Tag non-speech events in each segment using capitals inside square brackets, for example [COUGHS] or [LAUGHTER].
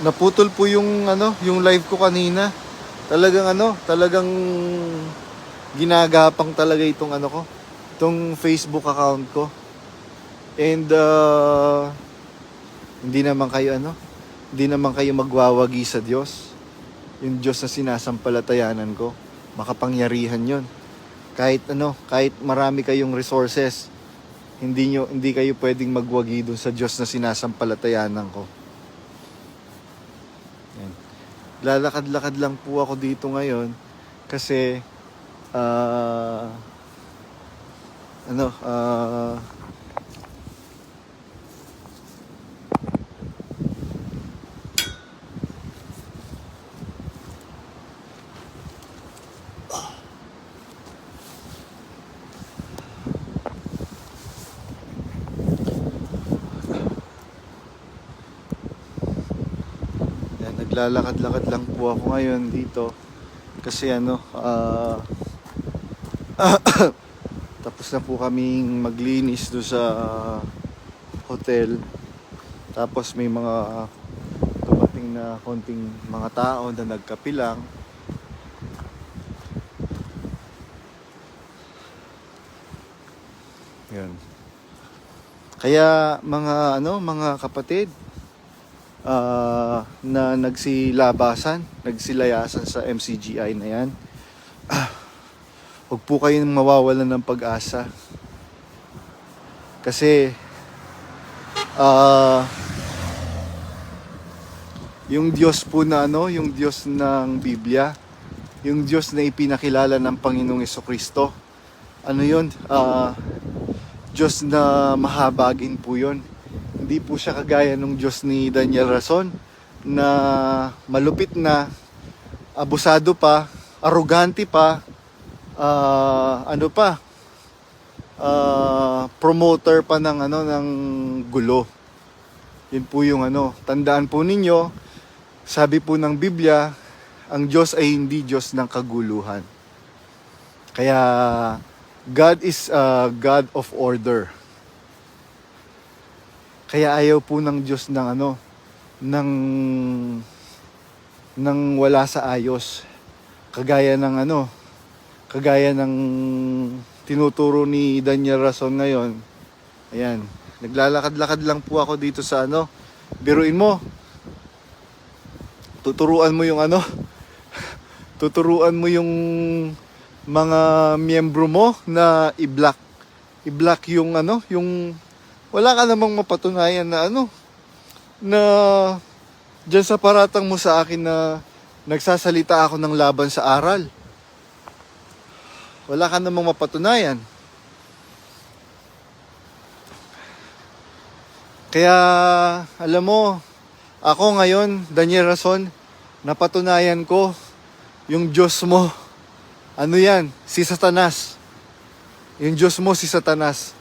naputol po yung ano, yung live ko kanina. Talagang ano, talagang ginagapang talaga itong ano ko, itong Facebook account ko. And uh, hindi naman kayo ano, hindi naman kayo magwawagi sa Diyos. Yung Diyos na sinasampalatayanan ko, makapangyarihan 'yon. Kahit ano, kahit marami kayong resources, hindi nyo, hindi kayo pwedeng magwagi dun sa Diyos na sinasampalatayanan ko. Yan. Lalakad-lakad lang po ako dito ngayon kasi ah ano ah naglalakad-lakad lang po ako ngayon dito. Kasi ano, ah [COUGHS] tapos na po kaming maglinis do sa hotel. Tapos may mga dumating na konting mga tao na nagkapilang. Yan. Kaya mga ano, mga kapatid, ah, na nagsilabasan, nagsilayasan sa MCGI na yan. Ah, huwag po kayong mawawalan ng pag-asa. Kasi ah yung Diyos po na ano, yung Diyos ng Biblia, yung Diyos na ipinakilala ng Panginoong Kristo. Ano 'yun? Ah Diyos na mahabagin po 'yun. Hindi po siya kagaya ng Diyos ni Daniel Rason na malupit na, abusado pa, arrogante pa, ah, ano pa, ah, promoter pa ng ano ng gulo. Yun po yung ano, tandaan po ninyo, sabi po ng Biblia, ang Diyos ay hindi Diyos ng kaguluhan. Kaya God is a God of order. Kaya ayaw po ng Diyos ng ano, ng ng wala sa ayos. Kagaya ng ano, kagaya ng tinuturo ni Daniel Rason ngayon. Ayan, naglalakad-lakad lang po ako dito sa ano. Biruin mo. Tuturuan mo yung ano. [LAUGHS] Tuturuan mo yung mga miyembro mo na i-block. I-block yung ano, yung wala ka namang mapatunayan na ano na dyan sa paratang mo sa akin na nagsasalita ako ng laban sa aral. Wala ka namang mapatunayan. Kaya, alam mo, ako ngayon, Daniel Rason, napatunayan ko yung Diyos mo. Ano yan? Si Satanas. Yung Diyos mo, si Satanas.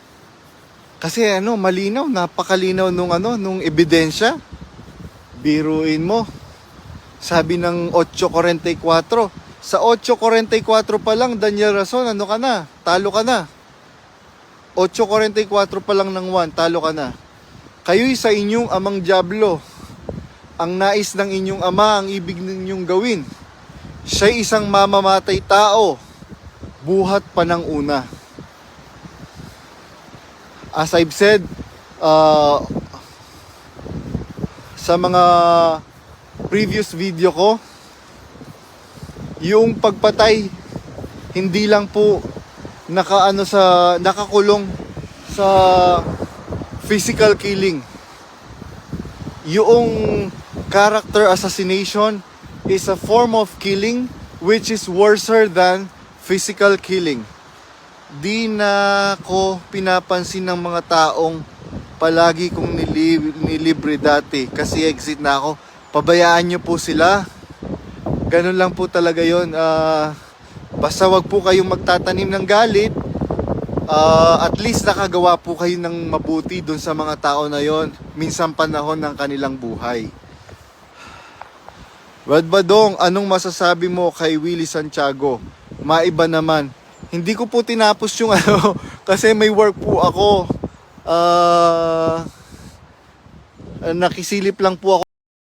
Kasi ano, malinaw, napakalinaw nung ano, nung ebidensya. Biruin mo. Sabi ng 8.44, sa 8.44 pa lang, Daniel Rason, ano ka na? Talo ka na. 8.44 pa lang ng 1, talo ka na. Kayo'y sa inyong amang Diablo. Ang nais ng inyong ama, ang ibig ninyong gawin. Siya'y isang mamamatay tao, buhat pa ng una. As I've said, uh, sa mga previous video ko, yung pagpatay, hindi lang po nakaano sa nakakulong sa physical killing. Yung character assassination is a form of killing which is worser than physical killing. Di na ko pinapansin ng mga taong palagi kong nili- nilibre dati kasi exit na ako. Pabayaan nyo po sila. Ganun lang po talaga yon. Ah, basta wag po kayong magtatanim ng galit. Ah, at least nakagawa po kayo ng mabuti dun sa mga tao na yon. Minsan panahon ng kanilang buhay. Rod Badong, anong masasabi mo kay Willie Santiago? Maiba naman. Hindi ko po tinapos yung [LAUGHS] ano, kasi may work po ako. Ah, nakisilip lang po ako